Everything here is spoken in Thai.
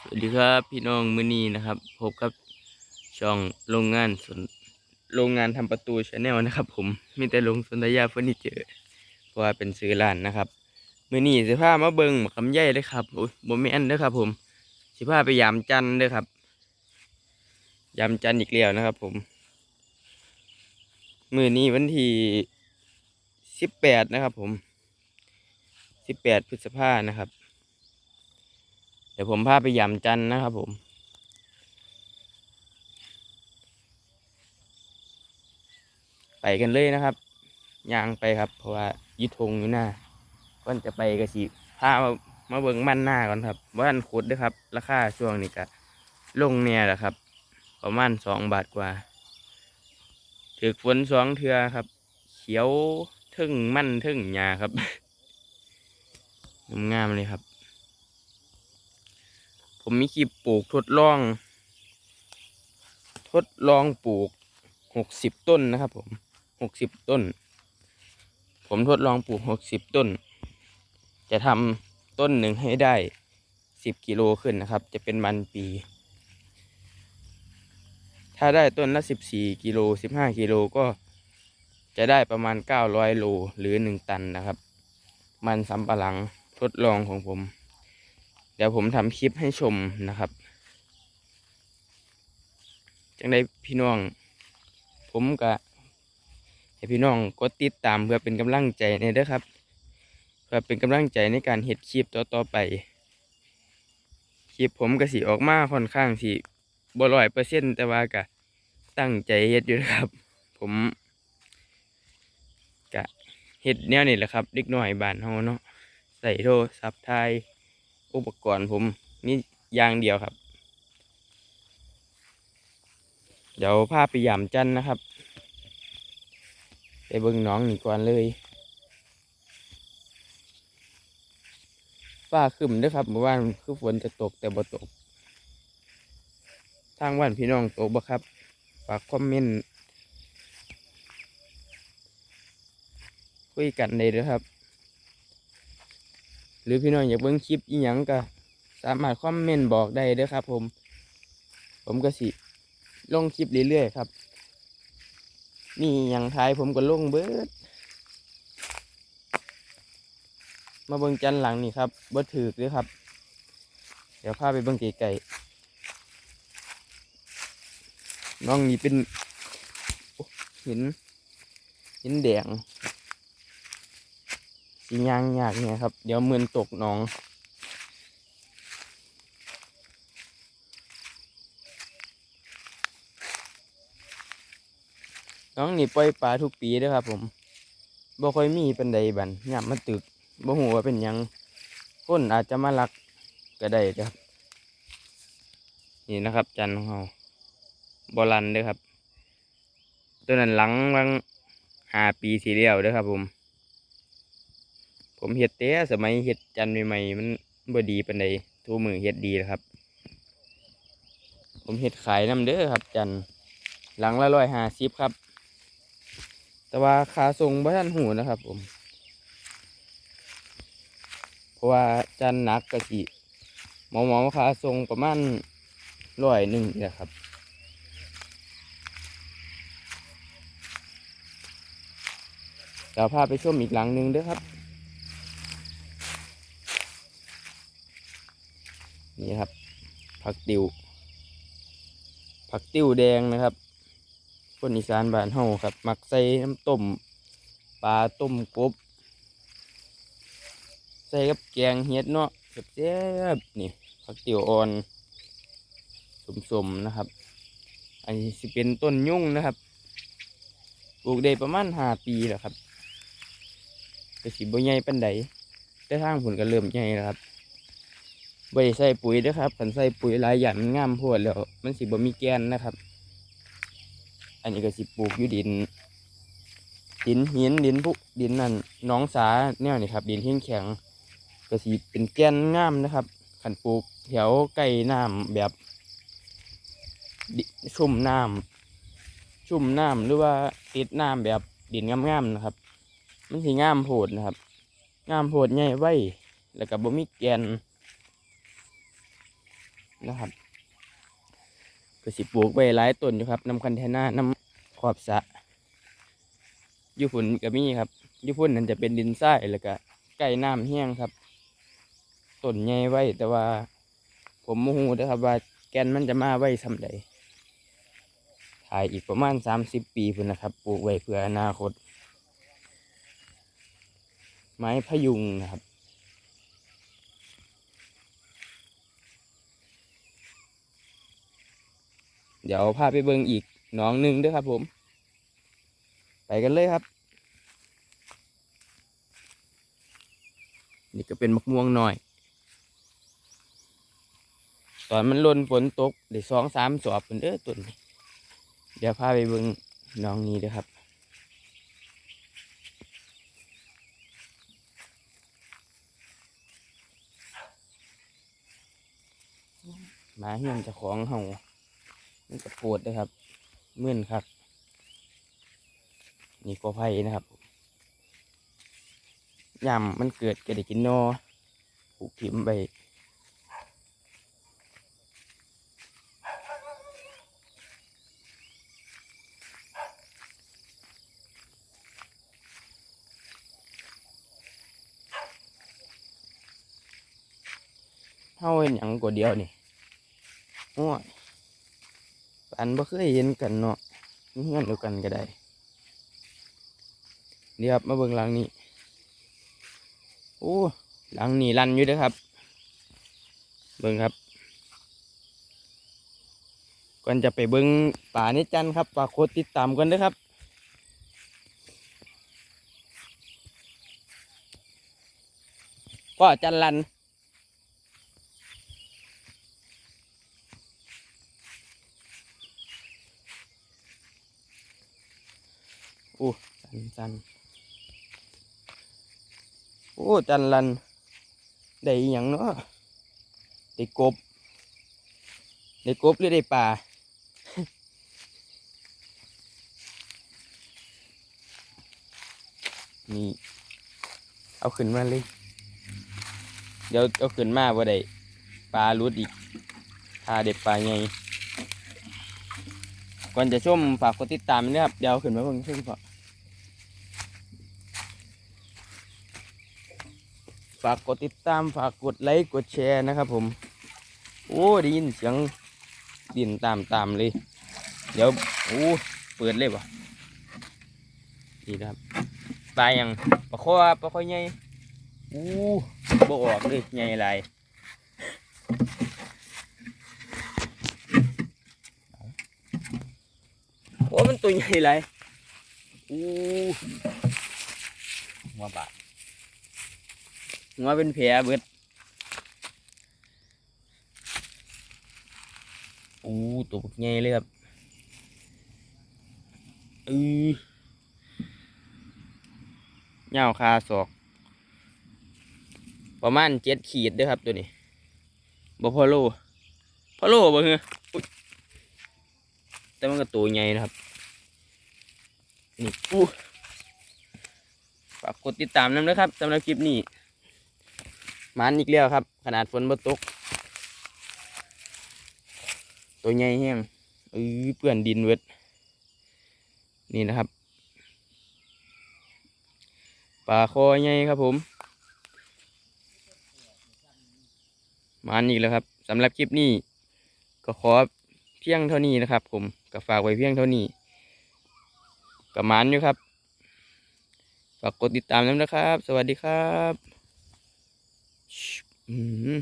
สวัสดีครับพี่น้องมือนีนะครับ พบกับช่องโรงงานสนโรงงานทำประตูชาแนลนะครับ ผมมีแต่ลงสนธยาเฟอร์นิเจอร์เพราะว่าเป็นซื้อร้านนะครับมือนี้สิพามาเบิงหมกคำใหญ่เลยครับโอ้ยบ่แม่นเด้อครับ ผมสิพาไปยามจันทร์เด้อครับยามจันทร์อีกแล้วนะครับ ผม มือนี้วันที่สิบแปดนะครับ ผมสิบแปดพฤษภานะครับ ดี๋ยวผมพาไปยำจันนะครับผมไปกันเลยนะครับยางไปครับ เพราะว่ายึดธงอยู่หน้าก่อนจะไปก็สิพามาเบิ่งมันหน้าก่อนครับว่าอันขุดด้วยครับ ราคาช่วงนี้ก็ลงเนี่ยแหละครับ ประมาณสองบาทกว่าถือฝนสองเทือครับ เขียวทึ่งมั่นทึ่งหญ้าครับงามๆเลยครับ ผมมีคลิปปลูกทดลอง ทดลองปลูกหกสิบต้นนะครับ ผมหกสิบต้น ผมทดลองปลูกหกสิบต้น จะทำต้นหนึ่งให้ได้สิบกิโลขึ้นนะครับ จะเป็นมันปี ถ้าได้ต้นละสิบสี่กิโลสิบห้ากิโลก็จะได้ประมาณเก้าร้อยโลหรือหนึ่งตันนะครับ มันสำปะหลังทดลองของผม เดี๋ยวผมทำคลิปให้ชมนะครับ จังได้พี่น้อง ผมก็ให้พี่น้องกดติดตามเพื่อเป็นกำลังใจในเด้อครับ เพื่อเป็นกำลังใจในการเฮ็ดคลิปต่อต่อๆไป คลิปผมก็สิออกมาค่อนข้างสิบ่ร้อยเปอร์เซ็นต์แต่ว่าก็ตั้งใจเฮ็ดอยู่นะครับ ผมก็เฮ็ดแนวนี้แหละครับเด็กน้อยบ้านเฮาเนาะใส่โทรศัพท์ถ่าย อุปกรณ์ผมนี่อย่างเดียวครับ เดี๋ยวพาไปยามจันนะครับ ไปเบิ่งน้องหนีก่อนเลยฟ้าขึ้นด้วยครับเมื่อวานคือฝนจะตกแต่บ่ตก ทางวันพี่น้องตกบ่ครับ ฝากคอมเมนต์คุยกันเลยเด้อครับ หรือพี่น้องอยากเบิ่งคลิปอีหยังก็สามารถคอมเมนต์บอกได้เด้อครับ ผม ผมก็สิลงคลิปเรื่อยๆครับมีอย่างท้ายผมก็ลงเบิด มาเบิ่งจันหลังนี่ครับบ่ถือเลยครับ เดี๋ยวพาไปเบิ่งไกลๆน้องนี่เป็นหินหินแดง สียางยากเนี่ยครับ เดี๋ยวมือนตกหน้อง น้องนี่ปล่อยปลาทุกปีด้อครับ ผมบ่ค่อยมีเป็นใดบันยามมาตึกบ่ฮู้ว่าเป็นยังคนอาจจะมาลักก็ได้ครับ นี่นะครับ จันทร์ของเราบอลันเด้อครับ ตัวนั้นหลังวังห้าปีสีเดียวเด้อครับผม ผมเฮ็ดแต่สมัยเฮ็ดจันใหม่ๆมันบ่ดีปานใดทูมือเฮ็ดดีแล้วครับ ผมเฮ็ดขายน้ำเด้อครับ จันหลังละร้อยห้าสิบครับ แต่ว่าค่าส่งบ่ทันหูนะครับ ผม เพราะว่าจันหนักกะสิหมอหมอๆค่าส่งประมาณร้อยหนึ่งนะครับเดี๋ยวพาไปชมอีกหลังหนึ่งเด้อครับ นี่ครับ ผักติว ผักติวแดงนะครับคนอีสานบ้านเฮาครับมักใส่น้ำต้มปลาต้มกบ ใส่กับแกงเห็ดเนาะแซ่บนี่ผักติวอ่อนสมๆนะครับ อันนี้สิเป็นต้นยุ่งนะครับปลูกได้ประมาณห้าปีแล้วครับแต่สิบ่ใหญ่ปานใดแต่ทางผลก็เริ่มใหญ่แล้วครับ ไว้ใส่ปุ๋ยด้วยครับขันใส่ปุ๋ยลายอย่างมันงามโพดแล้ว มันสิบ่มีแกนนะครับ อันนี้ก็สิปลูกอยู่ดิน ดินหินดินพุดินนั่นน้องสาแนวนี่ครับ ดินแข็งแข็งก็สิเป็นแกนงามนะครับขันปลูกแถวใกล้น้ำแบบชุ่มน้ำชุ่มน้ำหรือว่าติดน้ำแบบดินงามๆนะครับ มันสิงามโพดนะครับ งามโพดใหญ่ไว้แล้วก็บ่มีแกน นะครับก็สิปลูกไว้หลายต้นอยู่ครับน้ำคันเทน่าน้ำขอบสะยุพุ่นก็มีครับยุพุ่นนั่นจะเป็นดินทรายแล้วก็ใกล้น้ำแห้งครับต้นใหญ่ไว้ แต่ว่า ผมโมโหนะครับ ว่าแกนมันจะมาไว้สำใดถ่ายอีกประมาณสามสิบปีพุ่นนะครับ ปลูกไว้เพื่ออนาคต ไม้พยุงนะครับ เดี๋ยวพาไปเบิ่งอีกหน้องหนึ่งด้วยครับผม ไปกันเลยครับ นี่ก็เป็นมะม่วงหน่อย ตอนมันลนฝนตกได้สองสามสอบเป็นเด้อตุนนี้เดี๋ยวพาไปเบิ่งหน้องนี้เด้อครับมาเฮียนจะของเห่า มันจะปวดเลยครับมื่นครับ นี่ก็ไผ่นะครับยำมันเกิดก็ได้กินนอผูกทิมไปเท่าเห็นหยังกว่าเดียวนี่โอ้ย ปันบ่เคยเห็นกันเนาะมีเงินเดียวกันก็ได้เดี๋ยวครับมาเบิ่งหลังนี้โอ้หลังนี้รันอยู่เด้อครับ เบิ่งครับก่อนจะไปเบิ่งป่าในจันครับฝากกดติดตามกันเด้อครับ ก็จันรัน โอ้ จันโอ้จันลันได้อหย่างเนาะได้กบได้กบหรือได้ปลานี่ เอาขึ้นมาเลย เดี๋ยวเอาขึ้นมาว่าได้ปลาลุดอีกถ้าเด็ดปลาไงก่อนจะชมฝากกดติดตามนะครับ เดี๋ยวขึ้นมาเพิ่งชมก่อ ฝากกดติดตามฝากกดไลค์กดแชร์นะครับผม โอ้ได้ยินเสียงดินตามตามเลย เดี๋ยวโอ้เปิดเลยป่ะนี่นะครับปลายังปลาคอปลาคอใหญ่อู้บ่ออกเลยใหญ่หลายโอ้มันตัวใหญ่เลยอู้หัวบาด หัวเป็นแผลเบิดอู้ตัวบกใหญ่เลยครับอือเงาคาศอก ประมาณเจ็ดขีดด้วยครับตัวนี้บ่พอโลพอโลบ่เหรออุ๊ยแต่มันก็ตัวใหญ่นะครับนี่อู้ฝากกดติดตามน้ำนะครับสำหรับคลิปนี้ มันอีกแล้วครับ ขนาดฝนบ่ตก ตัวใหญ่แห้งเออเปื่อนดินเวดนี่นะครับปลาคอใหญ่ครับผมมันอีกแล้วครับสำหรับคลิปนี้ ก็ขอเพียงเท่านี้นะครับ ผมก็ฝากไว้เพียงเท่านี้กับมันอยู่ครับฝากกดติดตามน้ำนะครับ สวัสดีครับ อืม